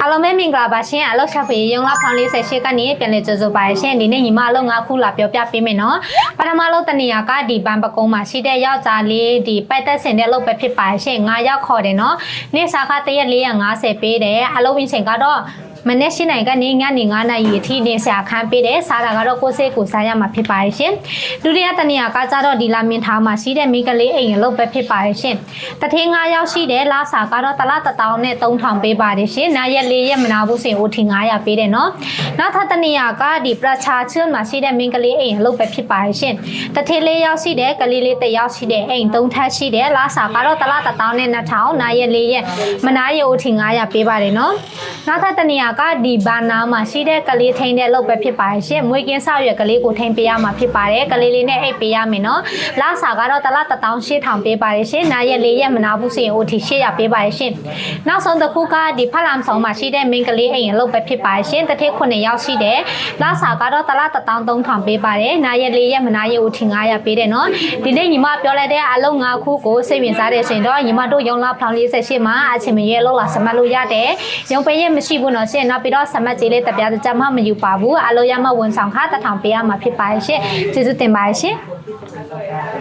အားလုံးပဲမင်္ဂလာပါရှင်အလောက်ရှာဖွေရုံလာဖောင်လေးဆက်ရှိကနေပြန်လည်ကြိုဆိုပါရရှင်ဒီနေ့ညီမအလုံး၅ခုလာပြောပြပေးမယ်နော်ပထမလုံးတနေရာကဒီဘန်ပကုံးမှာရှိတဲ့ယောက်ျားလေးဒီပိုက်သက်စင်တဲ့လုပ်ပဲဖြစ်ပါရရှင်၅ယောက်ခေါ်တယ်နော်နေ့စာခတရက်450ပေးတယ်အလုံးဝင်ချိန်ကတော့ မနေ့ရှင်းနိုင်ကနေညနေ9နာရီအထိနေဆရာခန်းပေးတယ်စားတာကတော့ကိုယ်စိတ်ကိုစားရမှာဖြစ်ပါရဲ့ရှင်ဒုတိယတနေရာကကြတော့ဒီလာမင်ထားမှာရှိတဲ့မိန်းကလေးအိမ်ရုပ်ပဲဖြစ်ပါရဲ့ရှင်တထင်း9ယောက်ရှိတယ်လာစာကတော့တလား1000နဲ့3000ပေးပါတယ်ရှင်နာရက်4ရက်မနာဘူးစင် OT 900ပေးတယ်နော်နောက်ထပ်တနေရာကဒီပရချာချွန်းမှာရှိတဲ့မိန်းကလေးအိမ်ရုပ်ပဲဖြစ်ပါရဲ့ရှင်တထင်းလေးယောက်ရှိတယ်ကလေးလေးတစ်ယောက်ရှိတယ်အိမ်3ထပ်ရှိတယ်လာစာကတော့တလား1000နဲ့2000နာရက်4ရက်မနာရက် OT 900ပေးပါတယ်နော် နောက်ထပ်တနေရာကဒီဘာနာမှာရှိတဲ့ကလေးထိန်တဲ့လုပ်ပဲဖြစ်ပါရဲ့ရှင်မွေးကင်းဆောက်ရွက်ကလေးကိုထိန်ပေးရမှာဖြစ်ပါတယ်ကလေးလေးနဲ့အိတ်ပေးရမယ်နော်လာစာကတော့တလား1000ပေးပါတယ်ရှင်နာရက်4ရက်မနာဘူးစင် OT 800ပေးပါတယ်ရှင်နောက်ဆုံးတစ်ခုကဒီဖတ်လမ်ဆောင်မှာရှိတဲ့မင်းကလေးအိမ်ရုပ်ပဲဖြစ်ပါရဲ့ရှင်တစ်ထည့်9ယောက်ရှိတယ်လာစာကတော့တလား1000ပေးပါတယ်နာရက်4ရက်မနာရက် OT 900ပေးတယ်နော်ဒီနေ့ညီမပြောလိုက်တဲ့အလုံး5ခုကိုစိတ်ဝင်စားတဲ့ရှင်တော့ညီမတို့ရုံလာဖောင်48မှာအချိန်မရဲလောက်လာစမတ်လို့ရတယ်ရုံပေးရမရှိဘူးနော်ရှင်နောက်ပြီးတော့စမတ်ကြီးလေးတပြားတကြမှမယူပါဘူးအလိုရမဝန်ဆောင်ခတစ်ထောင်ပေးရမှာဖြစ်ပါရဲ့ရှင်ကျေးဇူးတင်ပါတယ်ရှင်